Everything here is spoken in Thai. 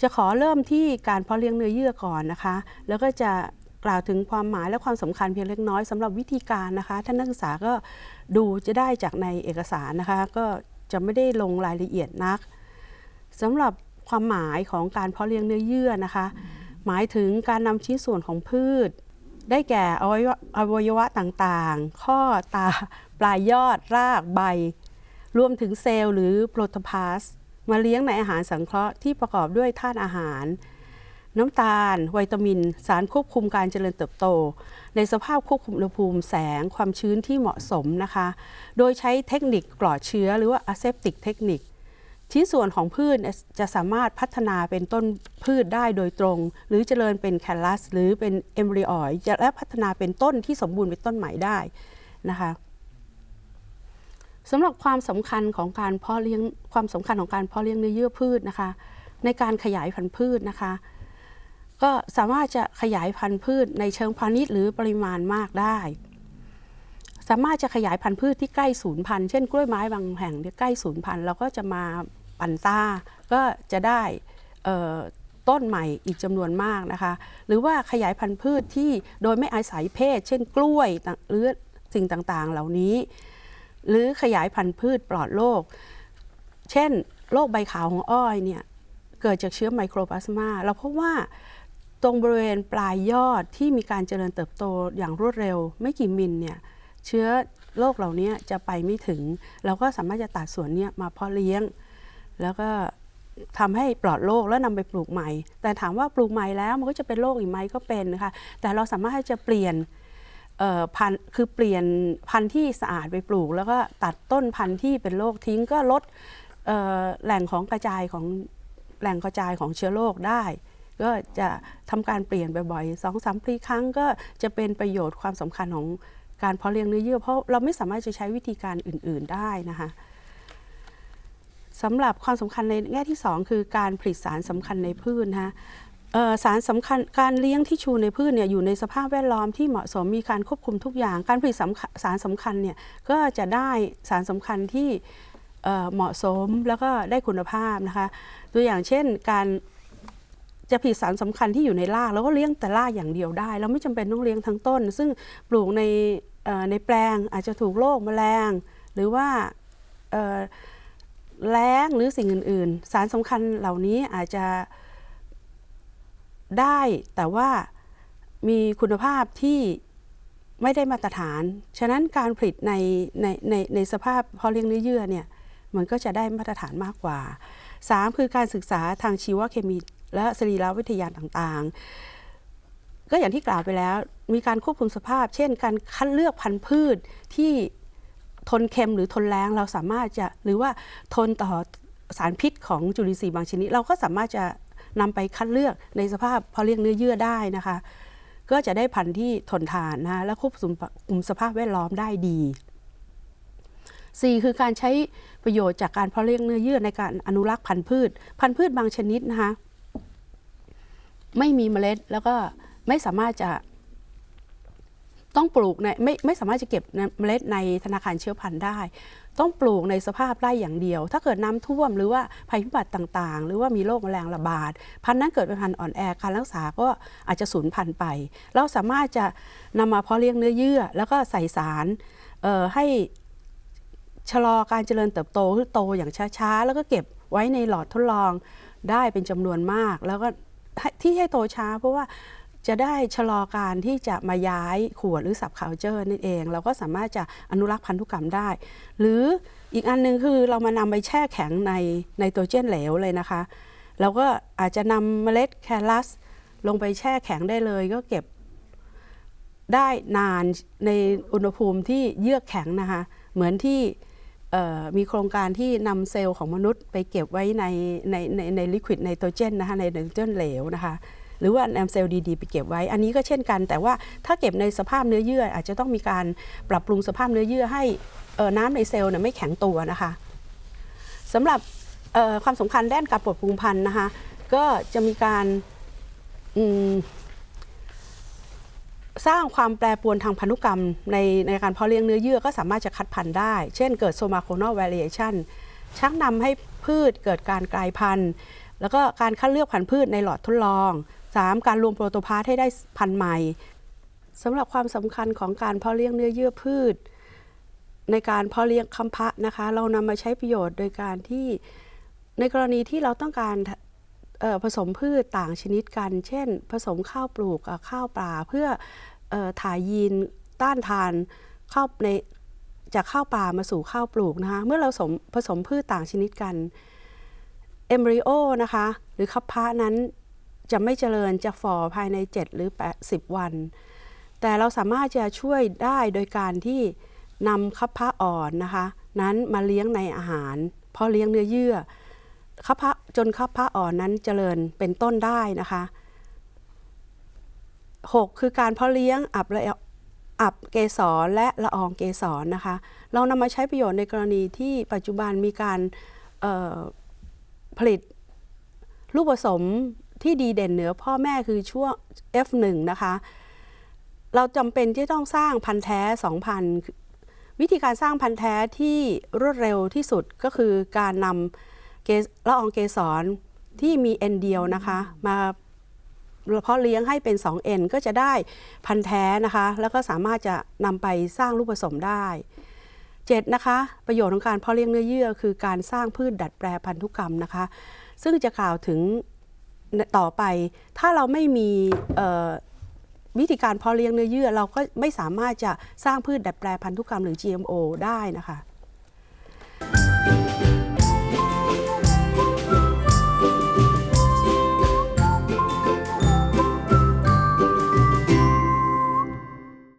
จะขอเริ่มที่การเพาะเลี้ยงเนื้อเยื่อก่อนนะคะ แล้วก็จะกล่าวถึงความหมายและความสำคัญเพียงเล็กน้อยสำหรับวิธีการนะคะท่านนักศึกษาก็ดูจะได้จากในเอกสารนะคะ ก็จะไม่ได้ลงรายละเอียดนักสำหรับความหมายของการเพาะเลี้ยงเนื้อเยื่อนะคะ หมายถึงการนำชิ้นส่วนของพืช ได้แก่อวัยวะอวัยวะต่างๆ ข้อตาปลายยอดรากใบ รวมถึงเซลล์หรือโปรโตพลาสต์ มาเลี้ยงในอาหารสังเคราะห์ที่ประกอบด้วยธาตุอาหาร น้ำตาล วิตามิน สารควบคุมการเจริญเติบโต ในสภาพควบคุมอุณหภูมิแสงความชื้นที่เหมาะสมนะคะ โดยใช้เทคนิคปลอดเชื้อหรือว่า aseptic เทคนิคชิ้นส่วนของพืชจะสามารถพัฒนาเป็นต้นพืชได้โดยตรง หรือเจริญเป็นแคลลัส หรือเป็นเอมบริออยจะและพัฒนาเป็นต้นที่สมบูรณ์เป็นต้นใหม่ได้นะคะ สำหรับความสำคัญของการเพาะเลี้ยงความสำคัญของการเพาะเลี้ยงเนื้อเยื่อพืชนะคะ ในการขยายพันธุ์พืชนะคะ ก็สามารถจะขยายพันธุ์พืชในเชิงพาณิชย์หรือปริมาณมากได้ สามารถจะขยายพันธุ์พืชที่ใกล้สูญพันธุ์เช่นกล้วยไม้บางแห่งที่ใกล้สูญพันธุ์เราก็จะมาปั่นต้าก็จะได้ต้นใหม่อีกจำนวนมากนะคะ หรือว่าขยายพันธุ์พืชที่โดยไม่อาศัยเพศ เช่นกล้วยหรือสิ่งต่างๆ เหล่านี้ หรือขยายพันธุ์พืชปลอดโรคเช่นโรคใบขาวของอ้อยเนี่ยเกิดจากเชื้อไมโครพลาสมาเราพบว่าตรงบริเวณปลายยอดที่มีการเจริญเติบโตอย่างรวดเร็ว ไม่กี่มิลเนี่ยเชื้อโรคเหล่านี้จะไปไม่ถึง เราก็สามารถจะตัดส่วนเนี้ยมาเพาะเลี้ยง แล้วก็ทำให้ปลอดโรคแล้วนำไปปลูกใหม่ แต่ถามว่าปลูกใหม่แล้วมันก็จะเป็นโรคอีกไหมก็เป็นนะคะแต่เราสามารถที่จะเปลี่ยน พันคือเปลี่ยนพันธุ์ที่สะอาดไปปลูก แล้วก็ตัดต้นพันธุ์ที่เป็นโรคทิ้งก็ลดแหล่งของกระจายของแหล่งกระจายของเชื้อโรคได้ ก็จะทำการเปลี่ยนบ่อยๆสองสามปีครั้งก็จะเป็นประโยชน์ความสำคัญของการเพาะเลี้ยงเนื้อเยื่อเพราะเราไม่สามารถจะใช้วิธีการอื่น ๆได้นะคะสำหรับความสำคัญในแง่ที่ 2 คือการผลิตสารสำคัญในพืชนะคะ สารสำคัญการเลี้ยงที่ชูในพืชเนี่ยอยู่ในสภาพแวดล้อมที่เหมาะสมมีการควบคุมทุกอย่าง การผลิตสารสำคัญเนี่ยก็จะได้สารสำคัญที่เเหมาะสมแล้วก็ได้คุณภาพนะคะตัวอย่างเช่นการจะผลิตสารสำคัญที่อยู่ในรากแล้วก็เลี้ยงแต่รากอย่างเดียวได้ เราไม่จำเป็นต้องเลี้ยงทั้งต้น ซึ่งปลูกในในแปลงอาจจะถูกโรคแมลง หรือว่าแล้งหรือสิ่งอื่น ๆ สารสำคัญเหล่านี้อาจจะ ได้แต่ว่ามีคุณภาพที่ไม่ได้มาตรฐาน ฉะนั้นการผลิตในในในในสภาพพาะเลี้ยงเนื้อเยื่อเนี่ยมันก็จะได้มาตรฐานมากกว่า 3 คือการศึกษาทางชีวเคมีและสรีรวิทยาต่างๆ ก็อย่างที่กล่าวไปแล้ว มีการควบคุมสภาพ เช่น การคัดเลือกพันธุ์พืชที่ทนเค็มหรือทนแรงเราสามารถจะหรือว่าทนต่อสารพิษของจุลินทรีย์บางชนิด เราก็สามารถจะ นำไปคัดเลือกในสภาพพาะเลี้ยงเนื้อเยื่อได้นะคะ ก็จะได้พันธุ์ที่ทนทานนะและควบคุมคุมสภาพแวดล้อมได้ดี 4 คือการใช้ประโยชน์จากการเพาะเลี้ยงเนื้อเยื่อในการอนุรักษ์พันธุ์พืช พันธุ์พืชบางชนิดนะคะไม่มีเมล็ดแล้วก็ไม่สามารถจะต้องปลูกในไม่ไม่สามารถจะเก็บเมล็ดในธนาคารเชื้อพันธุ์ได้ ต้องปลูกในสภาพไร่อย่างเดียว ถ้าเกิดน้ำท่วมหรือว่าภัยพิบัติต่างๆ หรือว่ามีโรคแมลงระบาด พันธุ์นั้นเกิดเป็นพันธุ์อ่อนแอการรักษาก็อาจจะสูญพันธุ์ไป เราสามารถจะนำมาเพาะเลี้ยงเนื้อเยื่อ แล้วก็ใส่สารให้ชะลอการเจริญเติบโตคือโตอย่างช้าๆ แล้วก็เก็บไว้ในหลอดทดลองได้เป็นจำนวนมาก แล้วก็ที่ให้โตช้าเพราะว่า จะได้ชะลอการที่จะมาย้ายขวดหรือสับคาเจอร์นั่นเอง เราก็สามารถจะอนุรักษ์พันธุกรรมได้ หรืออีกอันหนึงคือเรามานำไปแช่แข็งในไนโตรเจนเหลวเลยนะคะ เราก็อาจจะนำเมล็ดแคลัสลงไปแช่แข็งได้เลยก็เก็บได้นานในอุณหภูมิที่เยือกแข็งนะคะ เหมือนที่มีโครงการที่นำเซลล์ของมนุษย์ไปเก็บไว้ในในในในลิควิดไนโตรเจนนะคะในไนโตรเจนเหลวนะคะ หรือว่านำเซลล์ดีๆไปเก็บไว้ อันนี้ก็เช่นกัน แต่ว่าถ้าเก็บในสภาพเนื้อเยื่อ อาจจะต้องมีการปรับปรุงสภาพเนื้อเยื่อให้น้ำในเซลล์ไม่แข็งตัวนะคะสำหรับความสำคัญด้านการปรับปรุงพันธุ์นะคะก็จะมีการสร้างความแปรปรวนทางพันธุกรรมในในการเพาะเลี้ยงเนื้อเยื่อก็สามารถจะคัดพันธุ์ได้ เช่นเกิดโซมาโค n น l variation ชักนำให้พืชเกิดการกลายพันธุ์ แล้วก็การคัดเลือกพันธุ์พืชในหลอดทดลอง 3. การรวมโปรโตพาสให้ได้พันธุ์ใหม่สำหรับความสำคัญของการเพาะเลี้ยงเนื้อเยื่อพืช ในการเพาะเลี้ยงคำพะนะคะ เรานำมาใช้ประโยชน์โดยการที่ในกรณีที่เราต้องการผสมพืชต่างชนิดกัน เช่น ผสมข้าวปลูกข้าวปลาเพื่อเออถ่ายยีนต้านทานเข้าในจากข้าวปลามาสู่ข้าวปลูกนะคะเมื่อเราสมผสมพืชต่างชนิดกันเอมบริโอนะคะหรือคัพพะนั้น จะไม่เจริญจะฝ่อภายใน 7 หรือ 80 วัน แต่เราสามารถจะช่วยได้โดยการที่นำคัพพะอ่อนนะคะ นั้นมาเลี้ยงในอาหาร เพราะเลี้ยงเนื้อเยื่อคัพพะจนคัพพะอ่อนนั้นเจริญเป็นต้นได้นะคะ 6 คือการเพาะเลี้ยงอับละอับเกสรและละอองเกสรนะคะ เรานำมาใช้ประโยชน์ในกรณีที่ปัจจุบันมีการผลิตลูกผสม ที่ดีเด่นเหนือพ่อแม่คือช่วง F1 นะคะ เราจำเป็นที่ต้องสร้างพันธุ์แท้ 2,000 วิธีการสร้างพันธุ์แท้ที่รวดเร็วที่สุดก็คือการนำเละอองเกสรที่มีเอ็นเดียวนะคะ มาเพาะเลี้ยงให้เป็น 2 n ก็จะได้พันธุ์แท้นะคะ แล้วก็สามารถจะนำไปสร้างลูกผสมได้ 7. นะคะ ประโยชน์ของการเพาะเลี้ยงเนื้อเยื่อ คือการสร้างพืชดัดแปลพันธุกรรมนะคะ ซึ่งจะกล่าวถึง ต่อไป ถ้าเราไม่มีวิธีการเพาะเลี้ยงเนื้อเยื่อ เราก็ไม่สามารถจะสร้างพืชดัดแปลพันธุกรรมหรือ GMO ได้นะคะ